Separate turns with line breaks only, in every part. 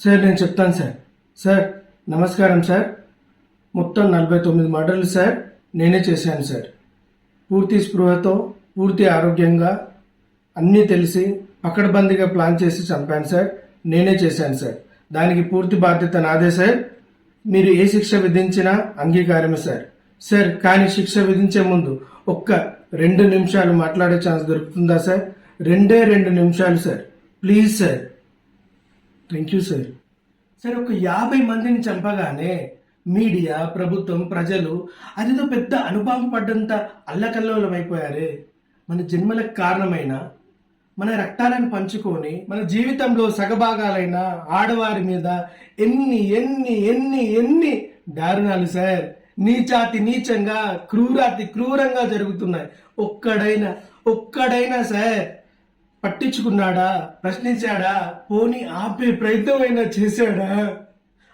Sir నేను చెప్తాను sir. Sir నమస్కారం సార్. మొత్తం నలభై తొమ్మిది మర్డర్లు సార్ నేనే చేశాను సార్. పూర్తి స్పృహతో పూర్తి ఆరోగ్యంగా అన్నీ తెలిసి పకడ్బందీగా ప్లాన్ చేసి చంపాను సార్ నేనే చేశాను సార్. దానికి పూర్తి బాధ్యత నాదే సార్. మీరు ఏ శిక్ష విధించినా అంగీకారమే సార్. సార్ కానీ శిక్ష విధించే ముందు ఒక్క రెండు నిమిషాలు మాట్లాడే ఛాన్స్ దొరుకుతుందా సార్? రెండే రెండు నిమిషాలు sir. Please sir. Thank you sir sir ఒక యాభై మందిని చంపగానే మీడియా ప్రభుత్వం ప్రజలు అదేదో పెద్ద అనుభవం పడ్డంత అల్లకల్లోలం అయిపోయారే. మన జన్మలకు కారణమైన మన రక్తాలను పంచుకొని మన జీవితంలో సగభాగాలైన ఆడవారి మీద ఎన్ని ఎన్ని ఎన్ని ఎన్ని దారుణాలు సార్ నీచాతి నీచంగా క్రూరాతి క్రూరంగా జరుగుతున్నాయి. ఒక్కడైనా ఒక్కడైనా సార్ పట్టించుకున్నాడా? ప్రశ్నించాడా? పోని ఆపే ప్రయత్నం అయినా చేశాడా?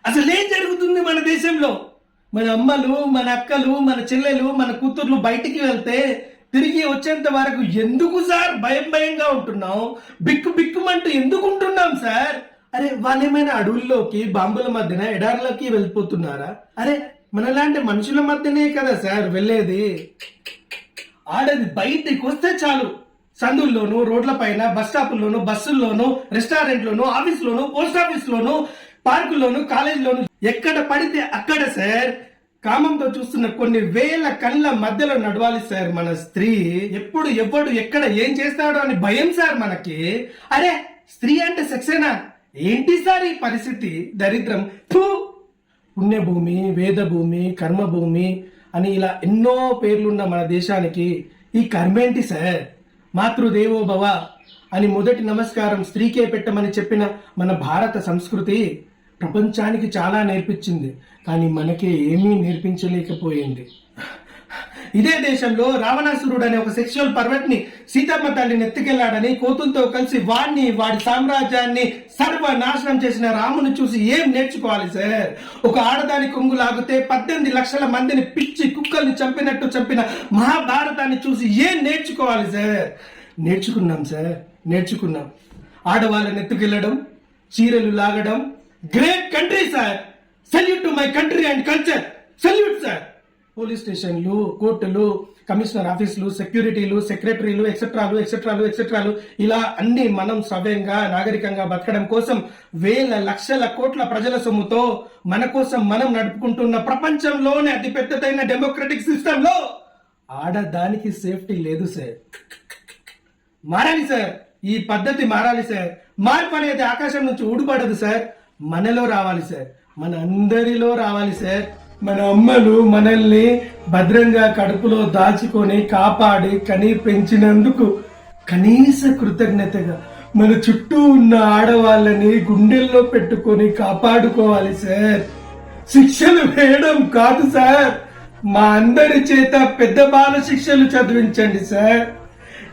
అసలు ఏం జరుగుతుంది మన దేశంలో? మన అమ్మలు మన అక్కలు మన చెల్లెలు మన కూతుర్లు బయటికి వెళ్తే తిరిగి వచ్చేంత వరకు ఎందుకు సార్ భయం భయంగా ఉంటున్నాం? బిక్కు బిక్కుమంటూ ఎందుకు ఉంటున్నాం సార్? అరే వాళ్ళేమైనా అడవుల్లోకి బాంబుల మధ్యన ఎడార్లోకి వెళ్ళిపోతున్నారా? అరే మనలాంటి మనుషుల మధ్యనే కదా సార్ వెళ్ళేది? ఆడది బయటికి వస్తే చాలు. సందుల్లోను రోడ్ల పైన బస్ స్టాపుల్లోను బస్సుల్లోను రెస్టారెంట్లోనూ ఆఫీస్లోనూ పోస్ట్ ఆఫీస్లోనూ పార్కుల్లోనూ కాలేజీలోను ఎక్కడ పడితే అక్కడ సార్. కామంతో చూస్తున్న కొన్ని వేల కళ్ళ మధ్యలో నడవాలి సార్ మన స్త్రీ. ఎప్పుడు ఎవడు ఎక్కడ ఏం చేస్తాడో అని భయం సార్ మనకి. అరే స్త్రీ అంటే సెక్సేనా ఏంటి సార్ ఈ పరిస్థితి? దరిద్రం. పుణ్యభూమి వేదభూమి కర్మభూమి అని ఇలా ఎన్నో పేర్లున్న మన దేశానికి ఈ కర్మేంటి సార్? మాతృదేవో భవ అని మొదటి నమస్కారం స్త్రీకే పెట్టమని చెప్పిన మన భారత సంస్కృతి ప్రపంచానికి చాలా నేర్పించింది. కానీ మనకే ఏమీ నేర్పించలేకపోయింది. ఇదే దేశంలో రావణాసురుడు అనే ఒక సెక్షువల్ పర్వట్ని సీతమ్మ తల్లిని ఎత్తుకెళ్ళాడని కోతులతో కలిసి వాడిని వాడి సామ్రాజ్యాన్ని సర్వనాశనం చేసిన రాముని చూసి ఏం నేర్చుకోవాలి సార్? ఒక ఆడదాని కొంగు లాగితే పద్దెనిమిది లక్షల మందిని పిచ్చి కుక్కల్ని చంపినట్టు చంపిన మహాభారతాన్ని చూసి ఏం నేర్చుకోవాలి సార్? నేర్చుకున్నాం సార్ నేర్చుకున్నాం. ఆడవాళ్ళని ఎత్తుకెళ్ళడం చీరలు లాగడం. Great country sir salute to my country and culture salute sir police స్టేషన్లు కోర్టులు కమిషనర్ ఆఫీసులు సెక్యూరిటీలు సెక్రటరీలు ఎక్సెట్రాలు ఎక్సెట్రాలు ఎక్సెట్రాలు ఇలా అన్ని మనం సవ్యంగా నాగరికంగా బతకడం కోసం వేల లక్షల కోట్ల ప్రజల సొమ్ముతో మన కోసం మనం నడుపుకుంటున్న ప్రపంచంలోనే అతి పెద్దదైన డెమోక్రటిక్ సిస్టమ్లో ఆడదానికి సేఫ్టీ లేదు సార్ మారాలి సార్ ఈ పద్ధతి మారాలి సార్ మార్పు అనేది ఆకాశం నుంచి ఊడిపడదు సార్ మనలో రావాలి సార్ మన అందరిలో రావాలి సార్ మన అమ్మలు మనల్ని భద్రంగా కడుపులో దాచుకొని కాపాడి కనీ పెంచినందుకు కనీస కృతజ్ఞతగా మన చుట్టూ ఉన్న ఆడవాళ్ళని గుండెల్లో పెట్టుకొని కాపాడుకోవాలి సార్. శిక్షలు వేయడం కాదు సార్. మా అందరి చేత పెద్ద బాల శిక్షలు చదివించండి సార్.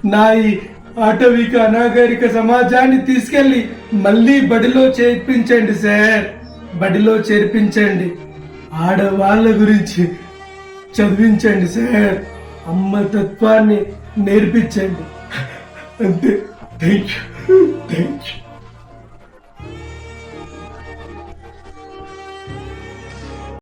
నా ఈ ఆటవిక అనాగరిక సమాజాన్ని తీసుకెళ్ళి మళ్ళీ బడిలో చేర్పించండి సార్. బడిలో చేర్పించండి. ఆడవాళ్ళ గురించి చదివించండి సార్. అమ్మ తత్వాన్ని నేర్పించండి. అంతే. Thank you thank you